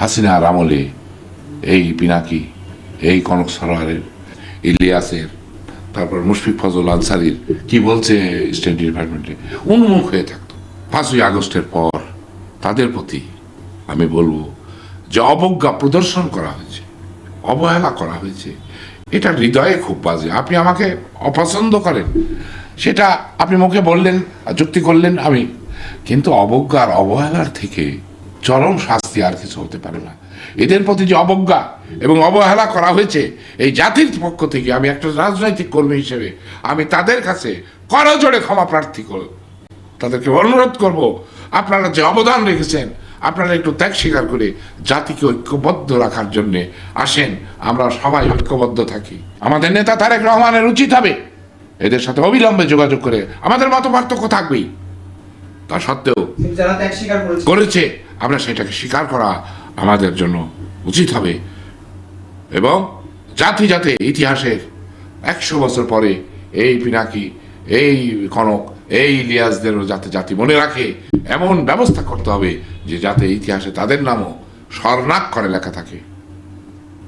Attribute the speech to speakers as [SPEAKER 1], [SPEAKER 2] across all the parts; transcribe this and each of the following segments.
[SPEAKER 1] হাসিনার আমলে এই পিনাকি, এই কনক সরোয়ারের, ইলিয়াসের, তারপর মুশফিক ফজল আনসারির কি বলছে স্টেট ডিপার্টমেন্টে উন্মুখ হয়ে থাকতো। পাঁচই আগস্টের পর তাদের প্রতি আমি বলব যে অবজ্ঞা প্রদর্শন করা হয়েছে, অবহেলা করা হয়েছে। এটা হৃদয়ে খুব বাজে। আপনি আমাকে অপছন্দ করেন, সেটা আপনি মুখে বললেন, যুক্তি করলেন আমি। কিন্তু অবজ্ঞার অবহেলার থেকে চরম শাস্তি আর কিছু হতে পারে না। এদের প্রতি যে অবজ্ঞা এবং অবহেলা করা হয়েছে এই জাতির পক্ষ থেকে আমি একটা রাজনৈতিক কর্মী হিসেবে আমি তাদের কাছে করজোড়ে ক্ষমা প্রার্থী করব তাদেরকে অনুরোধ করব আপনারা যে অবদান রেখেছেন আপনারা একটু ত্যাগ স্বীকার করে জাতিকে ঐক্যবদ্ধ রাখার জন্য আসেন আমরা সবাই ঐক্যবদ্ধ থাকি। আমাদের নেতা তারেক রহমানের উচিত হবে এদের সাথে অবিলম্বে যোগাযোগ করে আমাদের মত পার্থক্য থাকবেই। তা সত্ত্বেও
[SPEAKER 2] যারা স্বীকার করেছে।
[SPEAKER 1] করেছে আমরা সেটাকে স্বীকার করা আমাদের জন্য উচিত হবে। এবং জাতি যাতে ইতিহাসের একশো বছর পরে এই পিনাকি, এই কনক, এই ইলিয়াসদেরও যাতে জাতি মনে রাখে, এমন ব্যবস্থা করতে হবে যে যাতে ইতিহাসে তাদের নামও স্বর্ণাক্ষরে লেখা থাকে।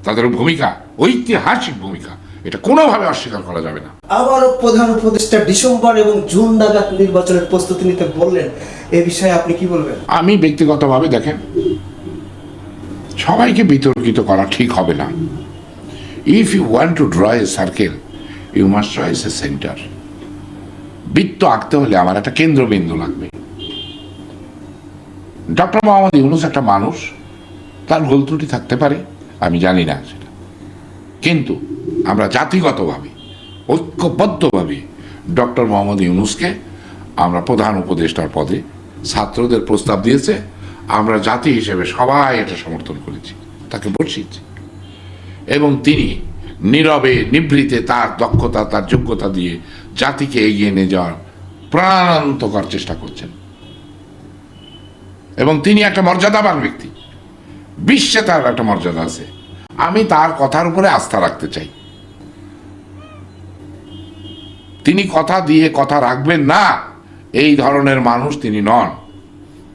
[SPEAKER 1] তাদের ভূমিকা, ঐতিহাসিক ভূমিকা। এটা কোনোভাবে অস্বীকার করা যাবে না।
[SPEAKER 2] আবারও প্রধান উপদেষ্টা ডিসেম্বর এবং জুন নাগাদ নির্বাচনের প্রস্তুতি নিতে বললেন। এ বিষয়ে আপনি কি বলবেন?
[SPEAKER 1] আমি ব্যক্তিগতভাবে দেখেন সবাইকে বিতর্কিত করা ঠিক হবে না। If you want to draw a circle you must choice a centre বৃত্ত আঁকতে হলে আমার একটা কেন্দ্রবিন্দু লাগবে। ডক্টর মোহাম্মদ ইউনুস একটা মানুষ তার ভুল ত্রুটি থাকতে পারে আমি জানি না সেটা। কিন্তু আমরা জাতিগতভাবে, ঐক্যবদ্ধভাবে ডক্টর মোহাম্মদ ইউনুসকে আমরা প্রধান উপদেষ্টার পদে ছাত্রদের প্রস্তাব দিয়েছে। আমরা জাতি হিসেবে সবাই এটা সমর্থন করেছি, তাকে বসিয়েছি এবং তিনি নীরবে, নিভৃতে তার দক্ষতা, তার যোগ্যতা দিয়ে জাতিকে এগিয়ে নিয়ে যাওয়ার প্রাণান্তকর চেষ্টা করছেন। এবং তিনি একটা মর্যাদাবান ব্যক্তি, বিশ্বে তার একটা মর্যাদা আছে। আমি তার কথার উপরে আস্থা রাখতে চাই। তিনি কথা দিয়ে কথা রাখবেন না। এই ধরনের মানুষ তিনি নন।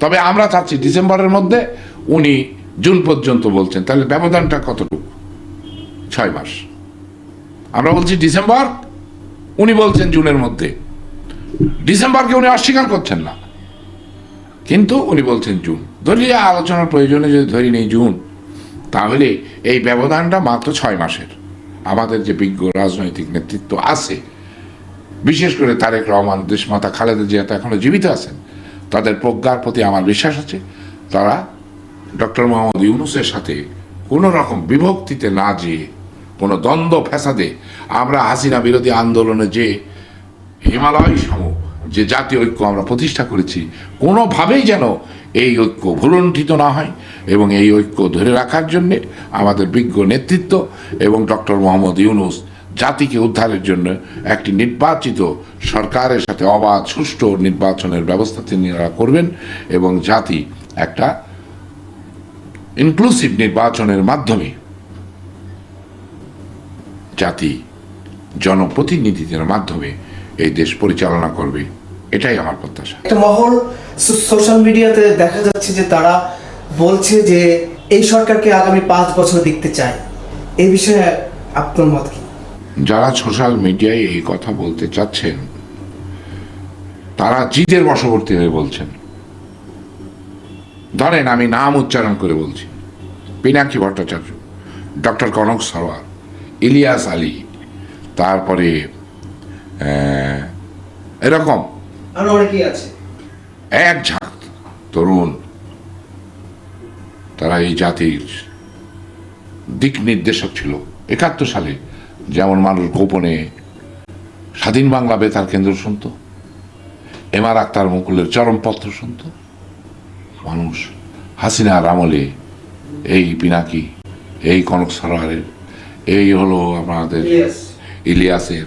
[SPEAKER 1] তবে আমরা চাচ্ছি ডিসেম্বরের মধ্যে উনি জুন পর্যন্ত বলছেন। তাহলে ব্যবধানটা কতটুকু? ছয় মাস। আমরা বলছি ডিসেম্বর, উনি বলছেন জুনের মধ্যে। ডিসেম্বরকে উনি অস্বীকার করছেন না। কিন্তু উনি বলছেন জুন। দলীয় আলোচনার প্রয়োজনে যদি ধরি নেই জুন, তাহলে এই ব্যবধানটা মাত্র ছয় মাসের। আমাদের যে বিজ্ঞ রাজনৈতিক নেতৃত্ব আছে বিশেষ করে তারেক রহমান, দেশমাতা খালেদা জিয়া তো এখনও জীবিত আছেন। তাদের প্রজ্ঞার প্রতি আমার বিশ্বাস আছে। তারা ডক্টর মোহাম্মদ ইউনুসের সাথে কোনো রকম বিভক্তিতে না যেয়ে, কোনো দ্বন্দ্ব ফ্যাসাদে আমরা হাসিনা বিরোধী আন্দোলনে যে হিমালয় সম যে জাতীয় ঐক্য আমরা প্রতিষ্ঠা করেছি, কোনোভাবেই যেন এই ঐক্য ভুলণ্ঠিত না হয় এবং এই ঐক্য ধরে রাখার জন্যে আমাদের বিজ্ঞ নেতৃত্ব এবং ডক্টর মোহাম্মদ ইউনুস জাতিকে উদ্ধারের জন্য একটি নির্বাচিত সরকারের সাথে অবাধ, সুষ্ঠু নির্বাচনের ব্যবস্থা তিনিরা করবেন এবং জাতি একটা ইনক্লুসিভ নির্বাচনের মাধ্যমে জাতি জনপ্রতিনিধিদের মাধ্যমে এই দেশ পরিচালনা করবে। এটাই আমার প্রত্যাশা।
[SPEAKER 2] একটা মহল সোশ্যাল মিডিয়াতে দেখা যাচ্ছে যে তারা বলছে যে এই সরকারকে আগামী পাঁচ বছর দেখতে চায়। এই বিষয়ে আপনার মত কি?
[SPEAKER 1] যারা সোশ্যাল মিডিয়ায় এই কথা বলতে চাচ্ছেন তারা জিদের বশবর্তী হয়ে বলছেন। ধরেন আমি নাম উচ্চারণ করে বলছি। পিনাকি ভট্টাচার্য ডক্টর কনক সরোয়ার ইলিয়াস আলী তারপরে এরকম। এক ঝাঁক তরুণ তারা এই জাতির দিক নির্দেশক ছিল একাত্তর সালে। যেমন মানুষ গোপনে স্বাধীন বাংলা বেতার কেন্দ্র শুনত এমআর আক্তার মুকুলের চরমপত্র শুনত। মানুষ হাসিনার আমলে এই পিনাকি এই কনক সরোয়ারের এই হলো আমাদের ইলিয়াসের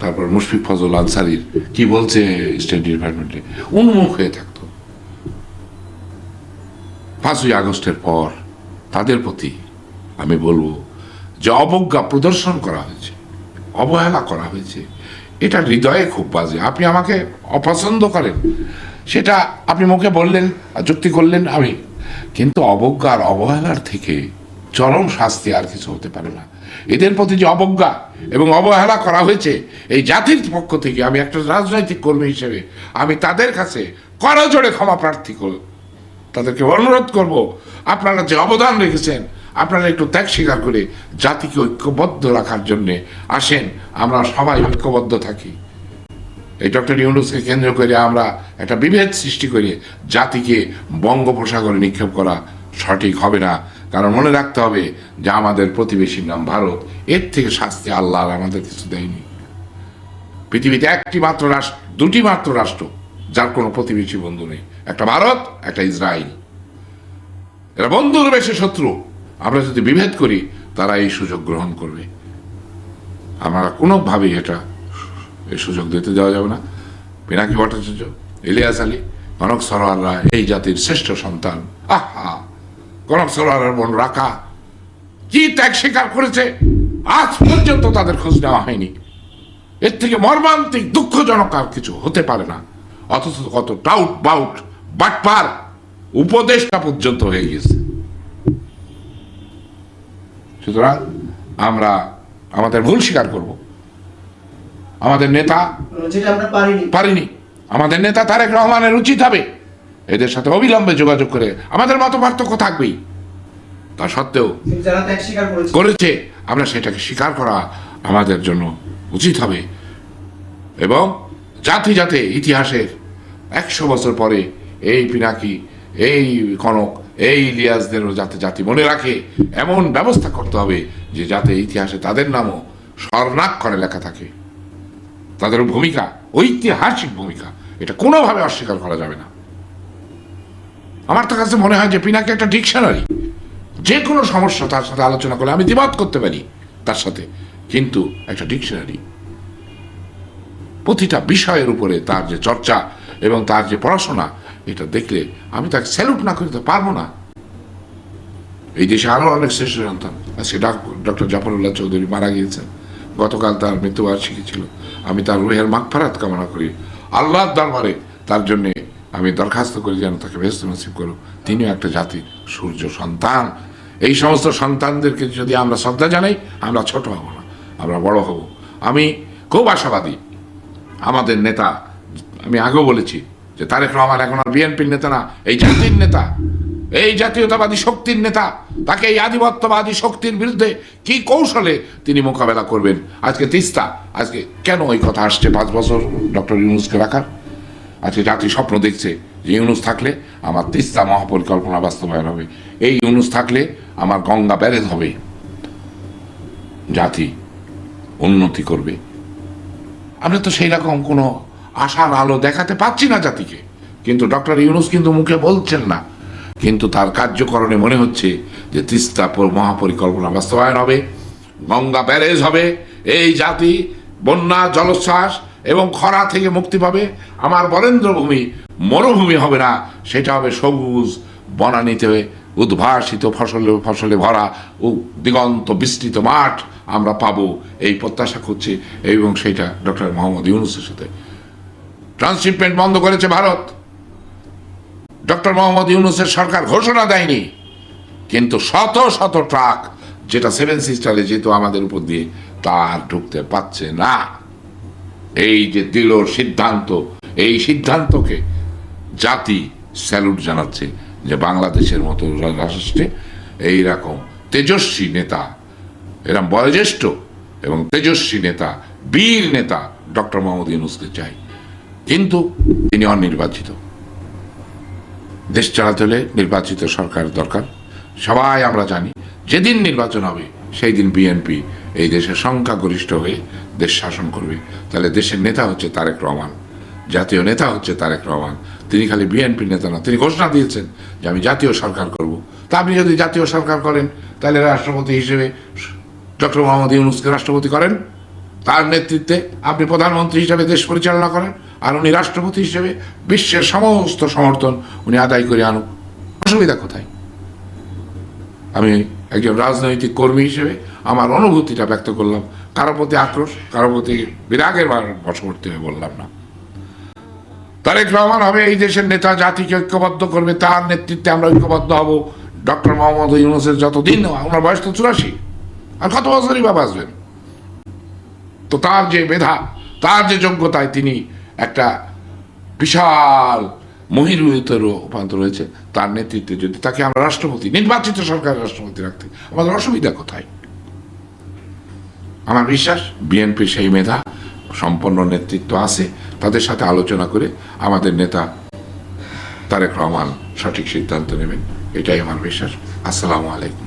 [SPEAKER 1] তারপর মুশফিক ফজল আনসারির কি বলছে স্টেট ডিপার্টমেন্টে উন্মুখ হয়ে থাকতো। পাঁচই আগস্টের পর তাদের প্রতি আমি বলব যে অবজ্ঞা প্রদর্শন করা হয়েছে, অবহেলা করা হয়েছে, এটা হৃদয়ে খুব বাজে। আপনি আমাকে অপছন্দ করেন, সেটা আপনি মুখে বললেন যুক্তি করলেন আমি। কিন্তু অবজ্ঞার অবহেলার থেকে চরম শাস্তি আর কিছু হতে পারে না। এদের প্রতি যে অবজ্ঞা এবং অবহেলা করা হয়েছে, এই জাতির পক্ষ থেকে আমি একটা রাজনৈতিক কর্মী হিসেবে আমি তাদের কাছে করজোড়ে ক্ষমা প্রার্থী করব তাদেরকে অনুরোধ করব, আপনারা যে অবদান রেখেছেন আপনারা একটু ত্যাগ স্বীকার করে জাতিকে ঐক্যবদ্ধ রাখার জন্যে আসেন, আমরা সবাই ঐক্যবদ্ধ থাকি। এই ডক্টর ইউনুসকে কেন্দ্র করে আমরা একটা বিভেদ সৃষ্টি করে জাতিকে বঙ্গোপসাগরে নিক্ষেপ করা সঠিক হবে না। কারণ মনে রাখতে হবে যে আমাদের প্রতিবেশীর নাম ভারত, এর থেকে শাস্তি আল্লাহ আমাদের কিছু দেয়নি। পৃথিবীতে একটি মাত্র রাষ্ট্র, দুটি মাত্র রাষ্ট্র, যার কোনো প্রতিবেশী বন্ধু নেই। একটা ভারত, একটা ইসরায়েল। এরা বন্ধুর বেশি শত্রু। আমরা যদি বিভেদ করি, তারা এই সুযোগ গ্রহণ করবে। আমরা কোনোভাবেই এটা এই সুযোগ দিতে দেওয়া যাবে না। পিনাকি ভট্টাচার্য, ইলিয়াস আলী, কনক সরোয়াররা এই জাতির শ্রেষ্ঠ সন্তান। আহা! কনক সরোয়ারের বোন রাখা কি ত্যাগ স্বীকার করেছে? আজ পর্যন্ত তাদের খোঁজ নেওয়া হয়নি। এর থেকে মর্মান্তিক, দুঃখজনক আর কিছু হতে পারে না। অথচ কত টাউট বাউট বাটপার উপদেশটা পর্যন্ত হয়ে গেছে সুতরাং আমরা আমাদের ভুল স্বীকার করব। আমাদের নেতা
[SPEAKER 2] পারিনি।
[SPEAKER 1] আমাদের নেতা তারেক রহমানের উচিত হবে। এদের সাথে অবিলম্বে যোগাযোগ করে আমাদের মত পার্থক্য থাকবেই। তা সত্ত্বেও
[SPEAKER 2] করেছে
[SPEAKER 1] আমরা সেটাকে স্বীকার করা আমাদের জন্য উচিত হবে। এবং জাতি যাতে ইতিহাসের একশো বছর পরে এই পিনাকি এই কনক এই ইলিয়াসদেরও যাতে জাতি মনে রাখে, এমন ব্যবস্থা করতে হবে যে যাতে ইতিহাসে তাদের নামও স্বর্ণাক্ষরে লেখা থাকে। তাদের ভূমিকা ঐতিহাসিক ভূমিকা, এটা কোনোভাবে অস্বীকার করা যাবে না। আমার তো কাছে মনে হয় যে পিনাকি একটা ডিকশনারি। যে কোনো সমস্যা তার সাথে আলোচনা করলে আমি দ্বিমত করতে পারি তার সাথে, কিন্তু একটা ডিকশনারি। প্রতিটা বিষয়ের উপরে তার যে চর্চা এবং তার যে পড়াশোনা এটা দেখলে আমি তাকে স্যালুট না করতে পারব না। এই দেশে আরও অনেক শ্রেষ্ঠ সন্তান। আজকে ডক্টর জাফরুল্লাহ চৌধুরী মারা গিয়েছেন। গতকাল তার মৃত্যুবার্ষিকী ছিল। আমি তার রুহের মাগফারাত কামনা করি। আল্লাহর দরবারে তার জন্যে আমি দরখাস্ত করি যেন তাকে ব্যস্ত নসিব করো তিনিও একটা জাতির সূর্য সন্তান। এই সমস্ত সন্তানদেরকে যদি আমরা শ্রদ্ধা জানাই, আমরা ছোট হব না, আমরা বড় হব। আমি খুব আশাবাদী। আমাদের নেতা, আমি আগেও বলেছি যে তারেক রহমান এখন আর বিএনপির নেতা না, এই জাতির নেতা, এই জাতীয়তাবাদী শক্তির নেতা, তাকে এই আধিপত্যবাদী শক্তির বিরুদ্ধে কি কৌশলে তিনি মোকাবেলা করবেন? আজকে তিস্তা, আজকে কেন ওই কথা আসছে পাঁচ বছর? ডক্টর ইউনুসকে রাখার আজকে জাতি স্বপ্ন দেখছে যে ইউনুস থাকলে আমার তিস্তা মহাপরিকল্পনা বাস্তবায়ন হবে। এই ইউনুস থাকলে আমার গঙ্গা ব্যারেজ হবে। জাতি উন্নতি করবে। আমরা তো সেই রকম কোনো আশার আলো দেখাতে পাচ্ছি না জাতিকে। কিন্তু ডক্টর ইউনুস কিন্তু মুখে বলছেন না। কিন্তু তার কার্যকরণে মনে হচ্ছে যে তিস্তা মহাপরিকল্পনা বাস্তবায়ন হবে, গঙ্গা ব্যারেজ হবে, এই জাতি বন্যা, জলোচ্ছ্বাস এবং খরা থেকে মুক্তি পাবে। আমার বরেন্দ্রভূমি মরুভূমি হবে না, সেটা হবে সবুজ, বনানীতে উদ্ভাসিত ফসলে ফসলে ভরা ও দিগন্ত বিস্তৃত মাঠ আমরা পাবো, এই প্রত্যাশা করছি এবং সেটা ডক্টর মোহাম্মদ ইউনুসের সাথে ট্রান্সশিপমেন্ট বন্ধ করেছে ভারত। ডক্টর মোহাম্মদ ইউনুসের সরকার ঘোষণা দেয়নি। কিন্তু শত শত ট্রাক, যেটা সেভেন সিস্টারে যেত আমাদের উপর দিয়ে, তার ঢুকতে পারছে না। এই যে দিল সিদ্ধান্ত, এই সিদ্ধান্তকে জাতি স্যালুট জানাচ্ছে যে বাংলাদেশের মতো রাষ্ট্রে এইরকম তেজস্বী নেতা, এরম বয়োজ্যেষ্ঠ এবং তেজস্বী নেতা, বীর নেতা ডক্টর মোহাম্মদ ইউনুসকে চাই। কিন্তু তিনি অনির্বাচিত। দেশ চালাতে হলে নির্বাচিত সরকার দরকার। সবাই আমরা জানি, যেদিন নির্বাচন হবে সেই দিন বিএনপি এই দেশের সংখ্যাগরিষ্ঠ হয়ে দেশ শাসন করবে। তাহলে দেশের নেতা হচ্ছে তারেক রহমান। জাতীয় নেতা হচ্ছে তারেক রহমান। তিনি খালি বিএনপির নেতা না, তিনি ঘোষণা দিয়েছেন যে আমি জাতীয় সরকার করব। তা আপনি যদি জাতীয় সরকার করেন, তাহলে রাষ্ট্রপতি হিসেবে ডক্টর মোহাম্মদ ইউনুসকে রাষ্ট্রপতি করেন? তার নেতৃত্বে আপনি প্রধানমন্ত্রী হিসেবে দেশ পরিচালনা করেন আর উনি রাষ্ট্রপতি হিসেবে বিশ্বের সমস্ত সমর্থন উনি আদায় করে আনুক। অসুবিধা কোথায়? আমি একজন রাজনৈতিক কর্মী হিসেবে আমার অনুভূতিটা ব্যক্ত করলাম। কারও প্রতি আক্রোশ কারও প্রতি বিরাগের বার বশবর্তী হয়ে বললাম না। তারেক রহমান হবে এই দেশের নেতা, জাতিকে ঐক্যবদ্ধ করবে, তার নেতৃত্বে আমরা ঐক্যবদ্ধ হব। ডক্টর মোহাম্মদ ইউনুসের যতদিন, আমার বয়স তো চুরাশি। আর কত বছরই বা বাঁচবেন? তো তার যে মেধা, তার যে যোগ্যতায় তিনি একটা বিশাল মহিরুহিতের রূপান্তর হয়েছে তার নেতৃত্বে যদি তাকে আমরা রাষ্ট্রপতি, নির্বাচিত সরকারের রাষ্ট্রপতি রাখতে, আমাদের অসুবিধা কোথায়? আমার বিশ্বাস, বিএনপি সেই মেধা, সম্পন্ন নেতৃত্ব আছে, তাদের সাথে আলোচনা করে আমাদের নেতা তারেক রহমান সঠিক সিদ্ধান্ত নেবেন, এটাই আমার বিশ্বাস। আসসালামু আলাইকুম।